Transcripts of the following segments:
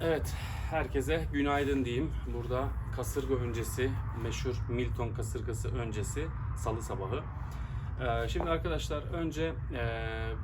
Evet, herkese günaydın diyeyim. Burada kasırga öncesi, meşhur Milton kasırgası öncesi salı sabahı. Ee, şimdi arkadaşlar önce e,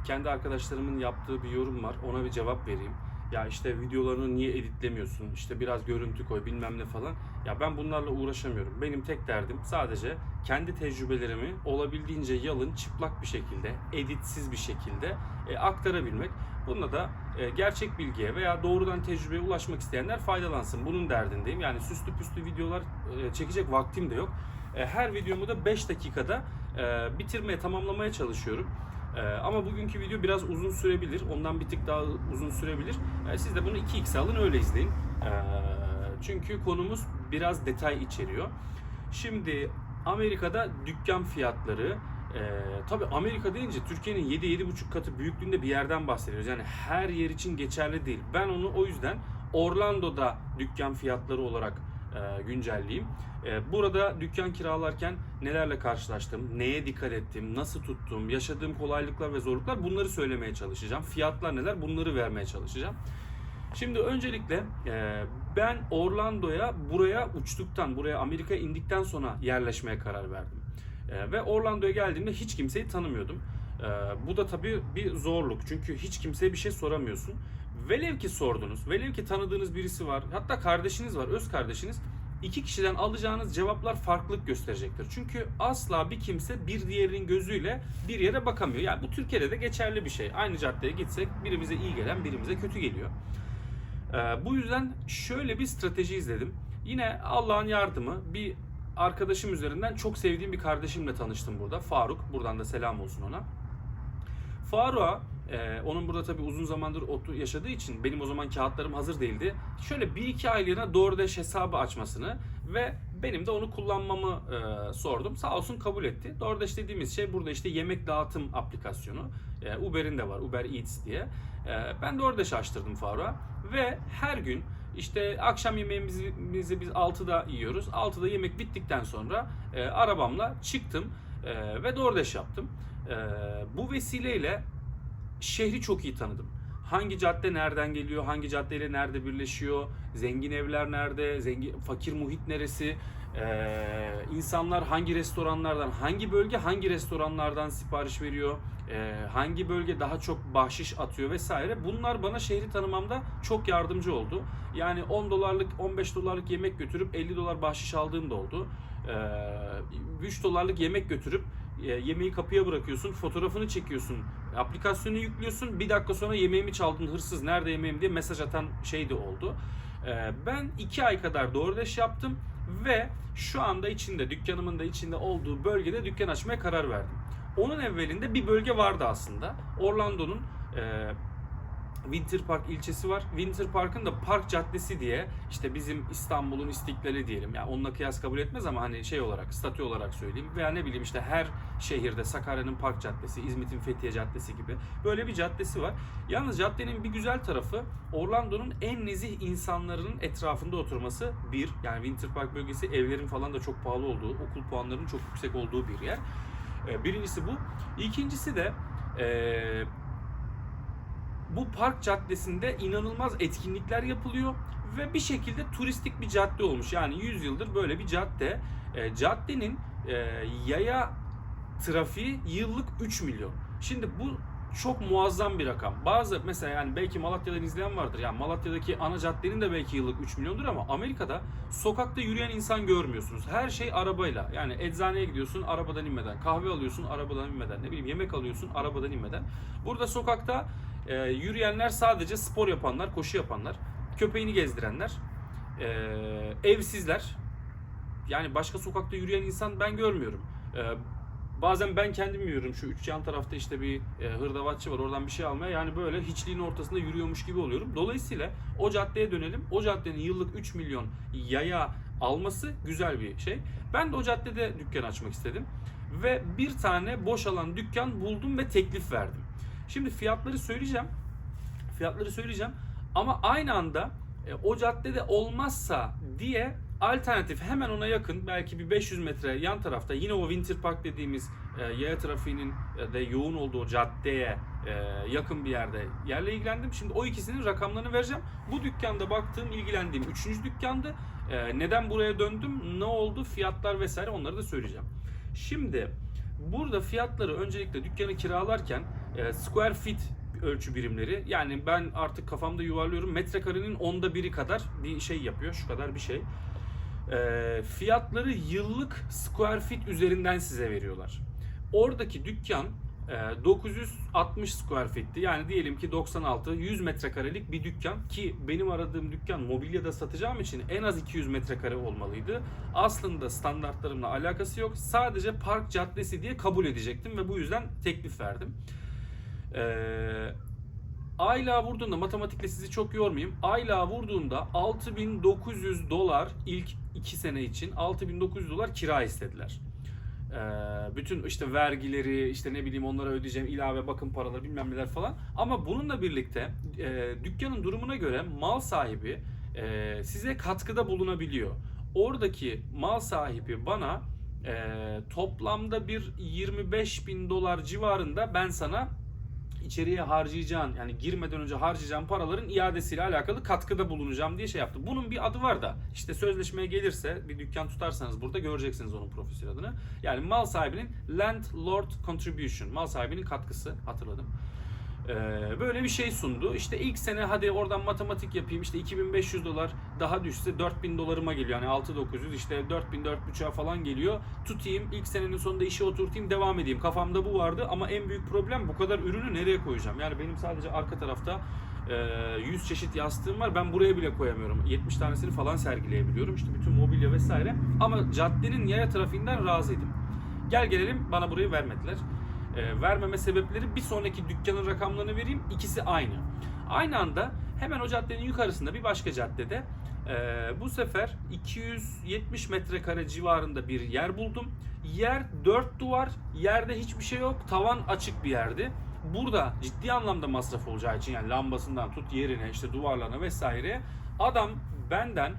kendi arkadaşlarımın yaptığı bir yorum var. Ona bir cevap vereyim. Ya işte videolarını niye editlemiyorsun? İşte biraz görüntü koy bilmem ne falan. Ya ben bunlarla uğraşamıyorum. Benim tek derdim sadece kendi tecrübelerimi olabildiğince yalın, çıplak bir şekilde, editsiz bir şekilde e, aktarabilmek. Bununla da e, gerçek bilgiye veya doğrudan tecrübeye ulaşmak isteyenler faydalansın. Bunun derdindeyim. Yani süslü püslü videolar e, çekecek vaktim de yok. E, her videomu da 5 dakikada e, bitirmeye, tamamlamaya çalışıyorum. E, ama bugünkü video biraz uzun sürebilir. Ondan bir tık daha uzun sürebilir. E, siz de bunu 2x alın öyle izleyin. E, çünkü konumuz biraz detay içeriyor. Şimdi Amerika'da dükkan fiyatları ee, tabii Amerika deyince Türkiye'nin 7-7,5 katı büyüklüğünde bir yerden bahsediyoruz. Yani her yer için geçerli değil. Ben onu o yüzden Orlando'da dükkan fiyatları olarak e, güncelleyeyim. E, burada dükkan kiralarken nelerle karşılaştım, neye dikkat ettim, nasıl tuttum, yaşadığım kolaylıklar ve zorluklar bunları söylemeye çalışacağım. Fiyatlar neler bunları vermeye çalışacağım. Şimdi öncelikle e, ben Orlando'ya buraya uçtuktan, buraya Amerika'ya indikten sonra yerleşmeye karar verdim. E, ve Orlando'ya geldiğimde hiç kimseyi tanımıyordum. E, bu da tabii bir zorluk çünkü hiç kimseye bir şey soramıyorsun. Velev ki sordunuz, velev ki tanıdığınız birisi var, hatta kardeşiniz var, öz kardeşiniz. iki kişiden alacağınız cevaplar farklılık gösterecektir. Çünkü asla bir kimse bir diğerinin gözüyle bir yere bakamıyor. Yani bu Türkiye'de de geçerli bir şey. Aynı caddeye gitsek birimize iyi gelen birimize kötü geliyor. Ee, bu yüzden şöyle bir strateji izledim. Yine Allah'ın yardımı bir arkadaşım üzerinden çok sevdiğim bir kardeşimle tanıştım burada. Faruk. Buradan da selam olsun ona. Faruk'a e, onun burada tabii uzun zamandır otu yaşadığı için benim o zaman kağıtlarım hazır değildi. Şöyle bir iki aylığına DoorDash hesabı açmasını ve benim de onu kullanmamı e, sordum. Sağ olsun kabul etti. DoorDash dediğimiz şey burada işte yemek dağıtım aplikasyonu. E, Uber'in de var. Uber Eats diye. E, ben DoorDash açtırdım Faruk'a ve her gün işte akşam yemeğimizi biz 6'da yiyoruz. 6'da yemek bittikten sonra e, arabamla çıktım e, ve DoorDash yaptım. E, bu vesileyle şehri çok iyi tanıdım. Hangi cadde nereden geliyor, hangi caddeyle nerede birleşiyor, zengin evler nerede, zengin fakir muhit neresi, ee, insanlar hangi restoranlardan, hangi bölge hangi restoranlardan sipariş veriyor, ee, hangi bölge daha çok bahşiş atıyor vesaire. Bunlar bana şehri tanımamda çok yardımcı oldu. Yani 10 dolarlık, 15 dolarlık yemek götürüp 50 dolar bahşiş aldığım da oldu. Ee, 3 dolarlık yemek götürüp e, yemeği kapıya bırakıyorsun, fotoğrafını çekiyorsun, aplikasyonu yüklüyorsun. Bir dakika sonra yemeğimi çaldın hırsız nerede yemeğim diye mesaj atan şey de oldu. Ee, ben 2 ay kadar DoorDash yaptım ve şu anda içinde dükkanımın da içinde olduğu bölgede dükkan açmaya karar verdim. Onun evvelinde bir bölge vardı aslında. Orlando'nun e, Winter Park ilçesi var. Winter Park'ın da Park Caddesi diye işte bizim İstanbul'un istiklali diyelim. Yani onunla kıyas kabul etmez ama hani şey olarak, statü olarak söyleyeyim. Veya ne bileyim işte her şehirde Sakarya'nın Park Caddesi, İzmit'in Fethiye Caddesi gibi böyle bir caddesi var. Yalnız caddenin bir güzel tarafı Orlando'nun en nezih insanların etrafında oturması bir. Yani Winter Park bölgesi evlerin falan da çok pahalı olduğu, okul puanlarının çok yüksek olduğu bir yer. Ee, Birincisi bu. İkincisi de ee, bu park caddesinde inanılmaz etkinlikler yapılıyor ve bir şekilde turistik bir cadde olmuş. Yani 100 yıldır böyle bir cadde. E, caddenin e, yaya trafiği yıllık 3 milyon. Şimdi bu çok muazzam bir rakam. Bazı mesela yani belki Malatya'dan izleyen vardır. Yani Malatya'daki ana caddenin de belki yıllık 3 milyondur ama Amerika'da sokakta yürüyen insan görmüyorsunuz. Her şey arabayla. Yani eczaneye gidiyorsun arabadan inmeden. Kahve alıyorsun arabadan inmeden. Ne bileyim yemek alıyorsun arabadan inmeden. Burada sokakta e, yürüyenler sadece spor yapanlar, koşu yapanlar, köpeğini gezdirenler, e, evsizler. Yani başka sokakta yürüyen insan ben görmüyorum. E, bazen ben kendim yürüyorum. Şu üç yan tarafta işte bir e, hırdavatçı var. Oradan bir şey almaya. Yani böyle hiçliğin ortasında yürüyormuş gibi oluyorum. Dolayısıyla o caddeye dönelim. O caddenin yıllık 3 milyon yaya alması güzel bir şey. Ben de o caddede dükkan açmak istedim. Ve bir tane boş alan dükkan buldum ve teklif verdim. Şimdi fiyatları söyleyeceğim. Fiyatları söyleyeceğim. Ama aynı anda e, o caddede olmazsa diye alternatif hemen ona yakın belki bir 500 metre yan tarafta yine o Winter Park dediğimiz e, yaya trafiğinin e, de yoğun olduğu caddeye e, yakın bir yerde yerle ilgilendim. Şimdi o ikisinin rakamlarını vereceğim. Bu dükkanda baktığım, ilgilendiğim üçüncü dükkandı. E, neden buraya döndüm, ne oldu, fiyatlar vesaire onları da söyleyeceğim. Şimdi burada fiyatları öncelikle dükkanı kiralarken e, square feet ölçü birimleri yani ben artık kafamda yuvarlıyorum metrekarenin onda biri kadar bir şey yapıyor şu kadar bir şey. E, fiyatları yıllık square feet üzerinden size veriyorlar. Oradaki dükkan 960 square feet'ti. Yani diyelim ki 96 100 metrekarelik bir dükkan ki benim aradığım dükkan mobilya da satacağım için en az 200 metrekare olmalıydı. Aslında standartlarımla alakası yok. Sadece park caddesi diye kabul edecektim ve bu yüzden teklif verdim. Ee, aylığa vurduğunda matematikle sizi çok yormayayım. Aylığa vurduğunda 6900 dolar ilk 2 sene için 6900 dolar kira istediler. Ee, bütün işte vergileri işte ne bileyim onlara ödeyeceğim ilave bakım paraları bilmem neler falan. Ama bununla birlikte e, dükkanın durumuna göre mal sahibi e, size katkıda bulunabiliyor. Oradaki mal sahibi bana e, toplamda bir 25 bin dolar civarında ben sana içeriye harcayacağın yani girmeden önce harcayacağın paraların iadesiyle alakalı katkıda bulunacağım diye şey yaptım. Bunun bir adı var da işte sözleşmeye gelirse bir dükkan tutarsanız burada göreceksiniz onun profesyonel adını. Yani mal sahibinin landlord contribution mal sahibinin katkısı hatırladım. Ee, böyle bir şey sundu. İşte ilk sene hadi oradan matematik yapayım. İşte 2500 dolar daha düşse 4000 dolarıma geliyor. Yani 6900 işte 4000 4500'a falan geliyor. Tutayım ilk senenin sonunda işi oturtayım devam edeyim. Kafamda bu vardı ama en büyük problem bu kadar ürünü nereye koyacağım? Yani benim sadece arka tarafta e, 100 çeşit yastığım var. Ben buraya bile koyamıyorum. 70 tanesini falan sergileyebiliyorum. İşte bütün mobilya vesaire. Ama caddenin yaya trafiğinden razıydım. Gel gelelim bana burayı vermediler. E, vermeme sebepleri bir sonraki dükkanın rakamlarını vereyim. İkisi aynı. Aynı anda hemen o caddenin yukarısında bir başka caddede e, bu sefer 270 metrekare civarında bir yer buldum. Yer dört duvar, yerde hiçbir şey yok, tavan açık bir yerdi. Burada ciddi anlamda masraf olacağı için yani lambasından tut yerine işte duvarlarına vesaire adam benden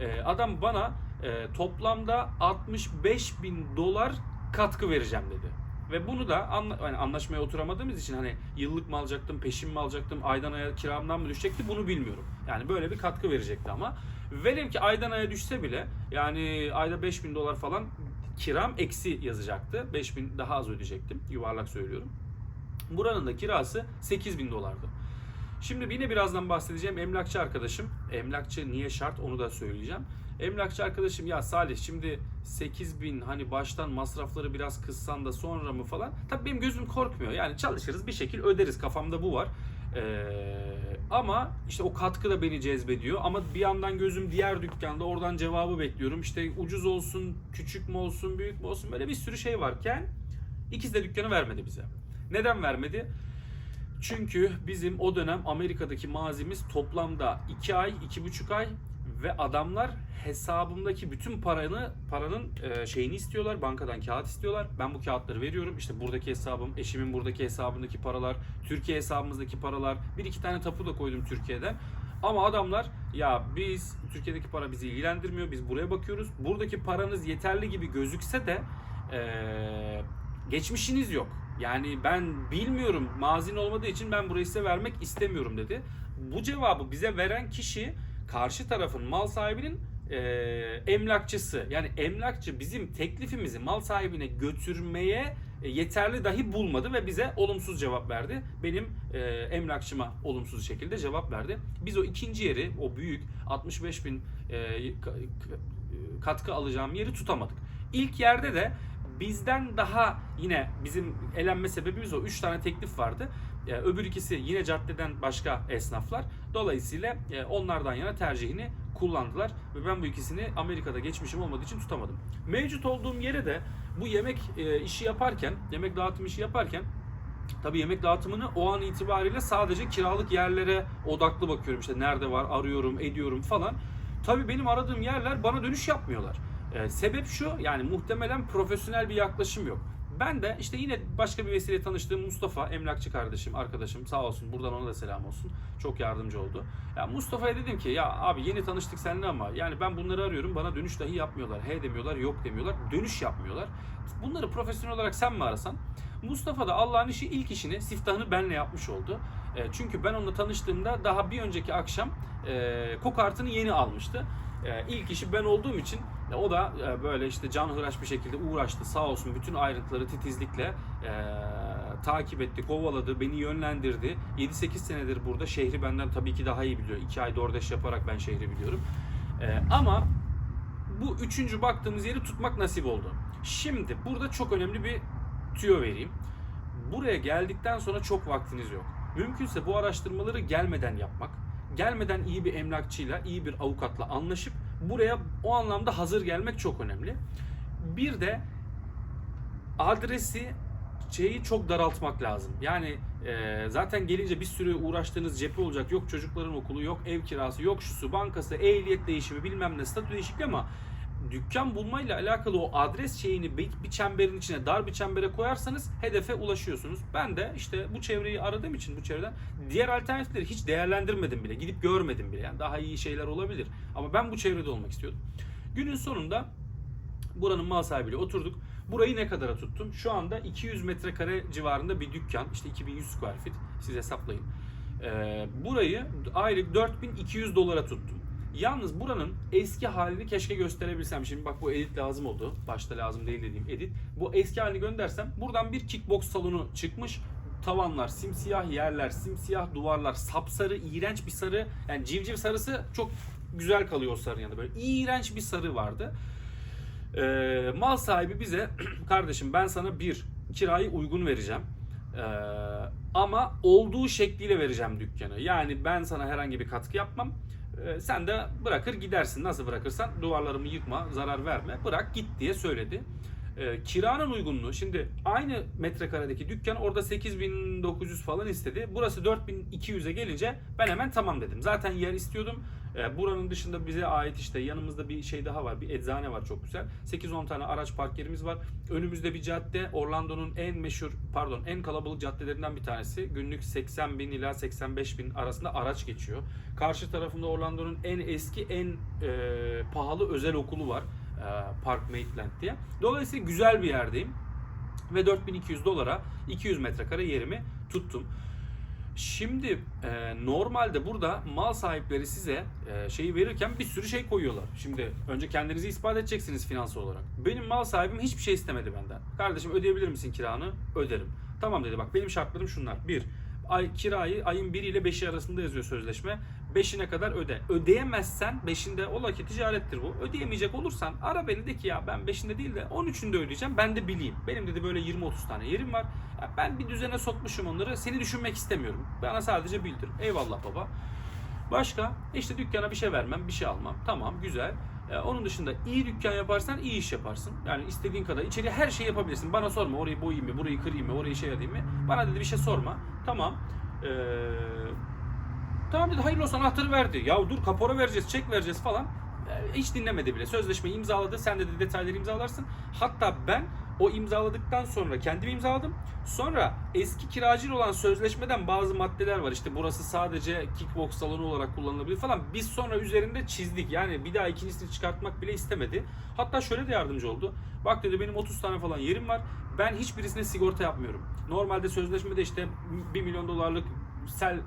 e, adam bana e, toplamda 65 bin dolar katkı vereceğim dedi. Ve bunu da anla, yani anlaşmaya oturamadığımız için hani yıllık mı alacaktım, peşin mi alacaktım, aydan aya kiramdan mı düşecekti bunu bilmiyorum. Yani böyle bir katkı verecekti ama. Velev ki aydan aya düşse bile yani ayda 5000 dolar falan kiram eksi yazacaktı. 5000 daha az ödeyecektim. Yuvarlak söylüyorum. Buranın da kirası 8000 dolardı. Şimdi yine birazdan bahsedeceğim emlakçı arkadaşım. Emlakçı niye şart onu da söyleyeceğim. Emlakçı arkadaşım ya Salih şimdi 8000 hani baştan masrafları biraz kıssan da sonra mı falan. Tabii benim gözüm korkmuyor. Yani çalışırız bir şekil öderiz kafamda bu var. Ee, ama işte o katkı da beni cezbediyor. Ama bir yandan gözüm diğer dükkanda oradan cevabı bekliyorum. İşte ucuz olsun, küçük mü olsun, büyük mü olsun böyle bir sürü şey varken ikisi de dükkanı vermedi bize. Neden vermedi? Çünkü bizim o dönem Amerika'daki mazimiz toplamda 2 ay, 2,5 ay ve adamlar hesabımdaki bütün paranı paranın e, şeyini istiyorlar. Bankadan kağıt istiyorlar. Ben bu kağıtları veriyorum. İşte buradaki hesabım, eşimin buradaki hesabındaki paralar, Türkiye hesabımızdaki paralar. Bir iki tane tapu da koydum Türkiye'den. Ama adamlar ya biz Türkiye'deki para bizi ilgilendirmiyor. Biz buraya bakıyoruz. Buradaki paranız yeterli gibi gözükse de e, geçmişiniz yok. Yani ben bilmiyorum mazin olmadığı için ben burayı size vermek istemiyorum dedi. Bu cevabı bize veren kişi karşı tarafın mal sahibinin e, emlakçısı. Yani emlakçı bizim teklifimizi mal sahibine götürmeye e, yeterli dahi bulmadı ve bize olumsuz cevap verdi. Benim e, emlakçıma olumsuz şekilde cevap verdi. Biz o ikinci yeri, o büyük 65 bin e, ka- ka- katkı alacağım yeri tutamadık. İlk yerde de bizden daha yine bizim elenme sebebimiz o. 3 tane teklif vardı. Ee, öbür ikisi yine caddeden başka esnaflar. Dolayısıyla e, onlardan yana tercihini kullandılar ve ben bu ikisini Amerika'da geçmişim olmadığı için tutamadım. Mevcut olduğum yere de bu yemek e, işi yaparken, yemek dağıtım işi yaparken Tabii yemek dağıtımını o an itibariyle sadece kiralık yerlere odaklı bakıyorum. İşte nerede var arıyorum, ediyorum falan. Tabii benim aradığım yerler bana dönüş yapmıyorlar. Ee, sebep şu yani muhtemelen profesyonel bir yaklaşım yok. Ben de işte yine başka bir vesile tanıştığım Mustafa, emlakçı kardeşim, arkadaşım sağ olsun buradan ona da selam olsun. Çok yardımcı oldu. Ya Mustafa'ya dedim ki ya abi yeni tanıştık seninle ama yani ben bunları arıyorum bana dönüş dahi yapmıyorlar. He demiyorlar, yok demiyorlar, dönüş yapmıyorlar. Bunları profesyonel olarak sen mi arasan? Mustafa da Allah'ın işi ilk işini siftahını benle yapmış oldu. E, çünkü ben onunla tanıştığımda daha bir önceki akşam e, kokartını yeni almıştı. E, ilk işi ben olduğum için o da e, böyle işte canhıraş bir şekilde uğraştı sağ olsun bütün ayrıntıları titizlikle e, takip etti, kovaladı, beni yönlendirdi. 7-8 senedir burada şehri benden tabii ki daha iyi biliyor. 2 ay DoorDash yaparak ben şehri biliyorum. E, ama bu üçüncü baktığımız yeri tutmak nasip oldu. Şimdi burada çok önemli bir tüyo vereyim. Buraya geldikten sonra çok vaktiniz yok. Mümkünse bu araştırmaları gelmeden yapmak, gelmeden iyi bir emlakçıyla, iyi bir avukatla anlaşıp buraya o anlamda hazır gelmek çok önemli. Bir de adresi şeyi çok daraltmak lazım. Yani e, zaten gelince bir sürü uğraştığınız cephe olacak. Yok çocukların okulu, yok ev kirası, yok şusu, bankası, ehliyet değişimi bilmem ne, statü değişikliği ama dükkan bulmayla alakalı o adres şeyini bir, bir çemberin içine, dar bir çembere koyarsanız hedefe ulaşıyorsunuz. Ben de işte bu çevreyi aradığım için bu çevreden diğer alternatifleri hiç değerlendirmedim bile. Gidip görmedim bile. Yani daha iyi şeyler olabilir. Ama ben bu çevrede olmak istiyordum. Günün sonunda buranın mal sahibiyle oturduk. Burayı ne kadara tuttum? Şu anda 200 metrekare civarında bir dükkan. İşte 2100 square feet. Siz hesaplayın. Ee, burayı aylık 4200 dolara tuttum. Yalnız buranın eski halini keşke gösterebilsem. Şimdi bak bu edit lazım oldu. Başta lazım değil dediğim edit. Bu eski halini göndersem buradan bir kickbox salonu çıkmış. Tavanlar simsiyah, yerler simsiyah, duvarlar sapsarı, iğrenç bir sarı. Yani civciv sarısı çok güzel kalıyor o sarının yanında. Böyle iğrenç bir sarı vardı. Ee, mal sahibi bize kardeşim ben sana bir kirayı uygun vereceğim. Ee, ama olduğu şekliyle vereceğim dükkanı. Yani ben sana herhangi bir katkı yapmam. Ee, sen de bırakır gidersin. Nasıl bırakırsan duvarlarımı yıkma, zarar verme. Bırak git diye söyledi. Ee, kiranın uygunluğu. Şimdi aynı metrekaredeki dükkan orada 8900 falan istedi. Burası 4200'e gelince ben hemen tamam dedim. Zaten yer istiyordum. Ee, buranın dışında bize ait işte yanımızda bir şey daha var. Bir eczane var çok güzel. 8-10 tane araç park yerimiz var. Önümüzde bir cadde. Orlando'nun en meşhur pardon en kalabalık caddelerinden bir tanesi. Günlük 80 bin ila 85 bin arasında araç geçiyor. Karşı tarafında Orlando'nun en eski en e, pahalı özel okulu var. E, Park Maitland diye. Dolayısıyla güzel bir yerdeyim. Ve 4200 dolara 200 metrekare yerimi tuttum. Şimdi e, normalde burada mal sahipleri size e, şeyi verirken bir sürü şey koyuyorlar. Şimdi önce kendinizi ispat edeceksiniz finansal olarak. Benim mal sahibim hiçbir şey istemedi benden. Kardeşim ödeyebilir misin kiranı? Öderim. Tamam dedi bak benim şartlarım şunlar. Bir, ay kirayı ayın 1 ile 5'i arasında yazıyor sözleşme. 5'ine kadar öde. Ödeyemezsen 5'inde ola ki ticarettir bu. Ödeyemeyecek olursan ara beni de ki ya ben 5'inde değil de 13'ünde ödeyeceğim. Ben de bileyim. Benim dedi böyle 20-30 tane yerim var. Ya ben bir düzene sokmuşum onları. Seni düşünmek istemiyorum. Bana sadece bildir. Eyvallah baba. Başka işte dükkana bir şey vermem, bir şey almam. Tamam güzel. Ee, onun dışında iyi dükkan yaparsan iyi iş yaparsın. Yani istediğin kadar içeri her şeyi yapabilirsin. Bana sorma orayı boyayayım mı, burayı kırayım mı, orayı şey edeyim mi? Bana dedi bir şey sorma. Tamam. Ee, tamam dedi hayırlı olsun anahtarı verdi. Ya dur kapora vereceğiz, çek vereceğiz falan. Ee, hiç dinlemedi bile. Sözleşmeyi imzaladı. Sen de detayları imzalarsın. Hatta ben o imzaladıktan sonra kendim imzaladım. Sonra eski kiracıyla olan sözleşmeden bazı maddeler var. İşte burası sadece kickbox salonu olarak kullanılabilir falan. Biz sonra üzerinde çizdik. Yani bir daha ikincisini çıkartmak bile istemedi. Hatta şöyle de yardımcı oldu. Bak dedi benim 30 tane falan yerim var. Ben hiçbirisine sigorta yapmıyorum. Normalde sözleşmede işte 1 milyon dolarlık sel e,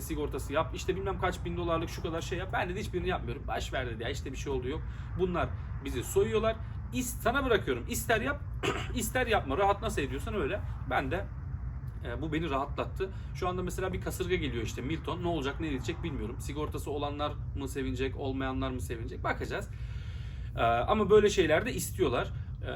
sigortası yap. İşte bilmem kaç bin dolarlık şu kadar şey yap. Ben de hiçbirini yapmıyorum. Baş ver dedi ya işte bir şey oldu yok. Bunlar bizi soyuyorlar. İst, sana bırakıyorum. İster yap, ister yapma. Rahat nasıl ediyorsan öyle. Ben de e, bu beni rahatlattı. Şu anda mesela bir kasırga geliyor işte Milton. Ne olacak ne edecek bilmiyorum. Sigortası olanlar mı sevinecek, olmayanlar mı sevinecek bakacağız. E, ama böyle şeyler de istiyorlar. E,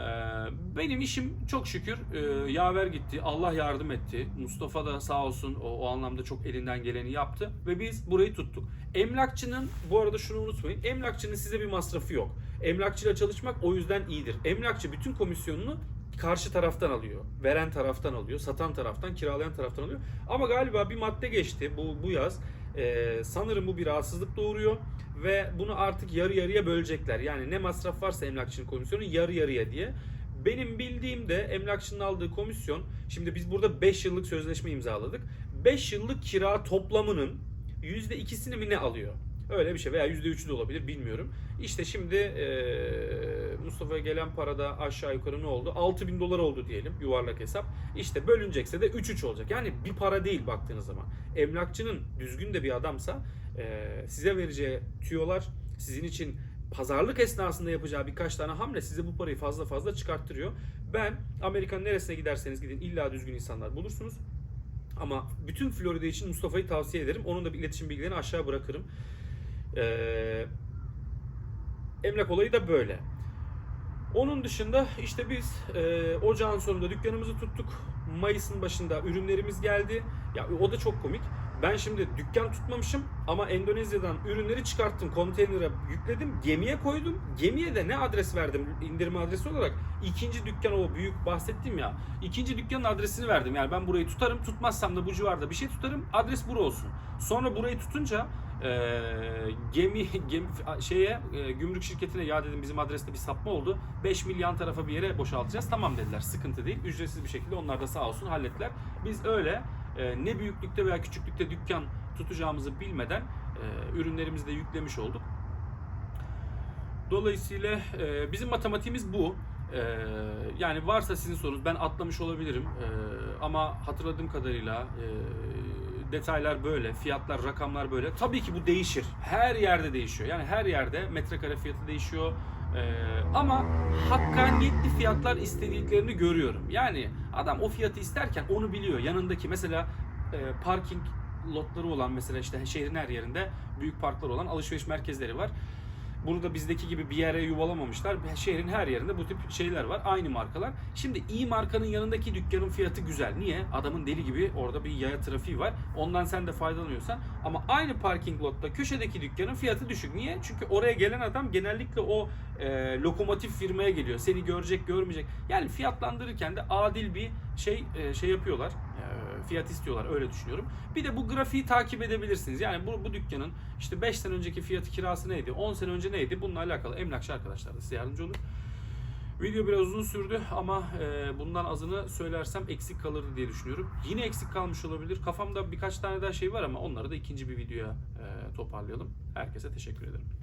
benim işim çok şükür e, yaver gitti. Allah yardım etti. Mustafa da sağ olsun o, o anlamda çok elinden geleni yaptı. Ve biz burayı tuttuk. Emlakçının, bu arada şunu unutmayın. Emlakçının size bir masrafı yok. Emlakçıyla çalışmak o yüzden iyidir. Emlakçı bütün komisyonunu karşı taraftan alıyor. Veren taraftan alıyor. Satan taraftan, kiralayan taraftan alıyor. Ama galiba bir madde geçti bu, bu yaz. Ee, sanırım bu bir rahatsızlık doğuruyor. Ve bunu artık yarı yarıya bölecekler. Yani ne masraf varsa emlakçının komisyonu yarı yarıya diye. Benim bildiğimde emlakçının aldığı komisyon, şimdi biz burada 5 yıllık sözleşme imzaladık. 5 yıllık kira toplamının %2'sini mi ne alıyor? Öyle bir şey veya %3'ü de olabilir bilmiyorum. İşte şimdi eee, Mustafa'ya gelen parada aşağı yukarı ne oldu? 6000 dolar oldu diyelim yuvarlak hesap. İşte bölünecekse de 3-3 olacak. Yani bir para değil baktığınız zaman. Emlakçının düzgün de bir adamsa eee, size vereceği tüyolar sizin için pazarlık esnasında yapacağı birkaç tane hamle size bu parayı fazla fazla çıkarttırıyor. Ben Amerika'nın neresine giderseniz gidin illa düzgün insanlar bulursunuz. Ama bütün Florida için Mustafa'yı tavsiye ederim. Onun da bir iletişim bilgilerini aşağı bırakırım. Ee, emlak olayı da böyle. Onun dışında işte biz e, ocağın sonunda dükkanımızı tuttuk. Mayıs'ın başında ürünlerimiz geldi. Ya o da çok komik. Ben şimdi dükkan tutmamışım ama Endonezya'dan ürünleri çıkarttım, konteynere yükledim, gemiye koydum. Gemiye de ne adres verdim indirim adresi olarak? İkinci dükkan o büyük bahsettim ya. İkinci dükkanın adresini verdim. Yani ben burayı tutarım, tutmazsam da bu civarda bir şey tutarım. Adres bura olsun. Sonra burayı tutunca e, gemi, gemi şeye e, gümrük şirketine ya dedim bizim adreste bir sapma oldu. 5 mil yan tarafa bir yere boşaltacağız. Tamam dediler. Sıkıntı değil. Ücretsiz bir şekilde onlar da sağ olsun hallettiler. Biz öyle e, ne büyüklükte veya küçüklükte dükkan tutacağımızı bilmeden e, ürünlerimizi de yüklemiş olduk. Dolayısıyla e, bizim matematiğimiz bu. E, yani varsa sizin sorunuz ben atlamış olabilirim E, ama hatırladığım kadarıyla detaylar böyle, fiyatlar, rakamlar böyle. Tabii ki bu değişir. Her yerde değişiyor. Yani her yerde metrekare fiyatı değişiyor. E, ama hakkaniyetli fiyatlar istediklerini görüyorum. Yani adam o fiyatı isterken onu biliyor. Yanındaki mesela e, parking lotları olan mesela işte şehrin her yerinde büyük parklar olan alışveriş merkezleri var. Burada bizdeki gibi bir yere yuvalamamışlar. Şehrin her yerinde bu tip şeyler var. Aynı markalar. Şimdi iyi markanın yanındaki dükkanın fiyatı güzel. Niye? Adamın deli gibi orada bir yaya trafiği var. Ondan sen de faydalanıyorsan. Ama aynı parking lotta köşedeki dükkanın fiyatı düşük. Niye? Çünkü oraya gelen adam genellikle o e, lokomotif firmaya geliyor. Seni görecek, görmeyecek. Yani fiyatlandırırken de adil bir şey e, şey yapıyorlar. E, fiyat istiyorlar öyle düşünüyorum. Bir de bu grafiği takip edebilirsiniz. Yani bu, bu dükkanın işte 5 sene önceki fiyatı kirası neydi? 10 sene önce neydi? Bununla alakalı emlakçı arkadaşlar da size yardımcı olur. Video biraz uzun sürdü ama e, bundan azını söylersem eksik kalırdı diye düşünüyorum. Yine eksik kalmış olabilir. Kafamda birkaç tane daha şey var ama onları da ikinci bir videoya e, toparlayalım. Herkese teşekkür ederim.